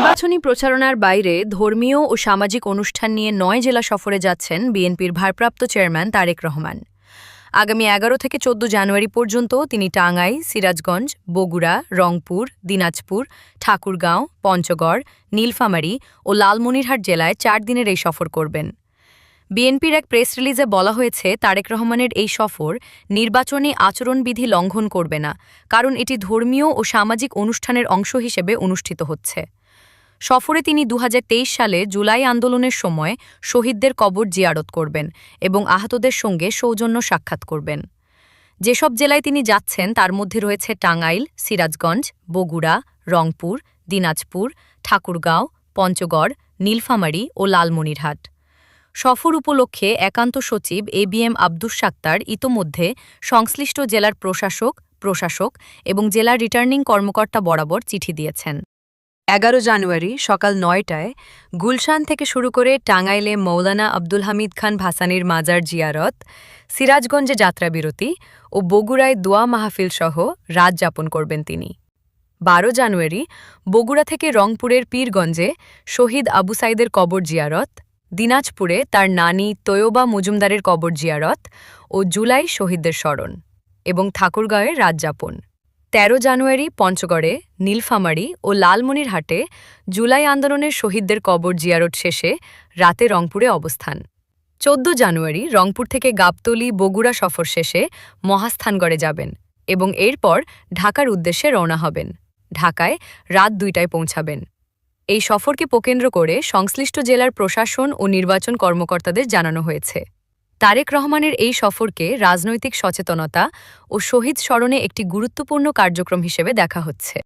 নির্বাচনী প্রচারণার বাইরে ধর্মীয় ও সামাজিক অনুষ্ঠান নিয়ে নয় জেলা সফরে যাচ্ছেন বিএনপির ভারপ্রাপ্ত চেয়ারম্যান তারেক রহমান। আগামী এগারো থেকে চোদ্দ জানুয়ারি পর্যন্ত তিনি টাঙ্গাই, সিরাজগঞ্জ, বগুড়া, রংপুর, দিনাজপুর, ঠাকুরগাঁও, পঞ্চগড়, নীলফামারী ও লালমনিরহাট জেলায় চার দিনের এই সফর করবেন। বিএনপির এক প্রেস রিলিজে বলা হয়েছে, তারেক রহমানের এই সফর নির্বাচনী আচরণবিধি লঙ্ঘন করবে না, কারণ এটি ধর্মীয় ও সামাজিক অনুষ্ঠানের অংশ হিসেবে অনুষ্ঠিত হচ্ছে। সফরে তিনি দু হাজার তেইশ সালে জুলাই আন্দোলনের সময় শহীদদের কবর জিয়ারত করবেন এবং আহতদের সঙ্গে সৌজন্য সাক্ষাৎ করবেন। যেসব জেলায় তিনি যাচ্ছেন, তার মধ্যে রয়েছে টাঙ্গাইল, সিরাজগঞ্জ, বগুড়া, রংপুর, দিনাজপুর, ঠাকুরগাঁও, পঞ্চগড়, নীলফামারী ও লালমনিরহাট। সফর উপলক্ষে একান্ত সচিব A B M Abdus Sattar ইতোমধ্যে সংশ্লিষ্ট জেলার প্রশাসক প্রশাসক এবং জেলার রিটার্নিং কর্মকর্তা বরাবর চিঠি দিয়েছেন। এগারো জানুয়ারি সকাল নয়টায় গুলশান থেকে শুরু করে টাঙ্গাইলে মৌলানা আব্দুল হামিদ খান ভাসানির মাজার জিয়ারত, সিরাজগঞ্জে যাত্রাবিরতি ও বগুড়ায় দোয়া মাহফিল সহ রাত যাপন করবেন তিনি। বারো জানুয়ারি বগুড়া থেকে রংপুরের পীরগঞ্জে শহীদ আবু সাইদের কবর জিয়ারত, দিনাজপুরে তার নানি তৈয়বা মজুমদারের কবর জিয়ারত ও জুলাই শহীদদের স্মরণ এবং ঠাকুরগাঁয়ে রাত যাপন। তেরো জানুয়ারি পঞ্চগড়ে, নীলফামারী ও লালমনিরহাটে জুলাই আন্দোলনের শহীদদের কবর জিয়ারত শেষে রাতে রংপুরে অবস্থান। চোদ্দ জানুয়ারি রংপুর থেকে গাবতলী বগুড়া সফর শেষে মহাস্থানগড়ে যাবেন এবং এরপর ঢাকার উদ্দেশ্যে রওনা হবেন। ঢাকায় রাত দুইটায় পৌঁছাবেন। এই সফরকে উপকেন্দ্র করে সংশ্লিষ্ট জেলার প্রশাসন ও নির্বাচন কর্মকর্তাদের জানানো হয়েছে। তারেক রহমানের এই সফরকে রাজনৈতিক সচেতনতা ও শহীদ স্মরণে একটি গুরুত্বপূর্ণ কার্যক্রম হিসেবে দেখা হচ্ছে।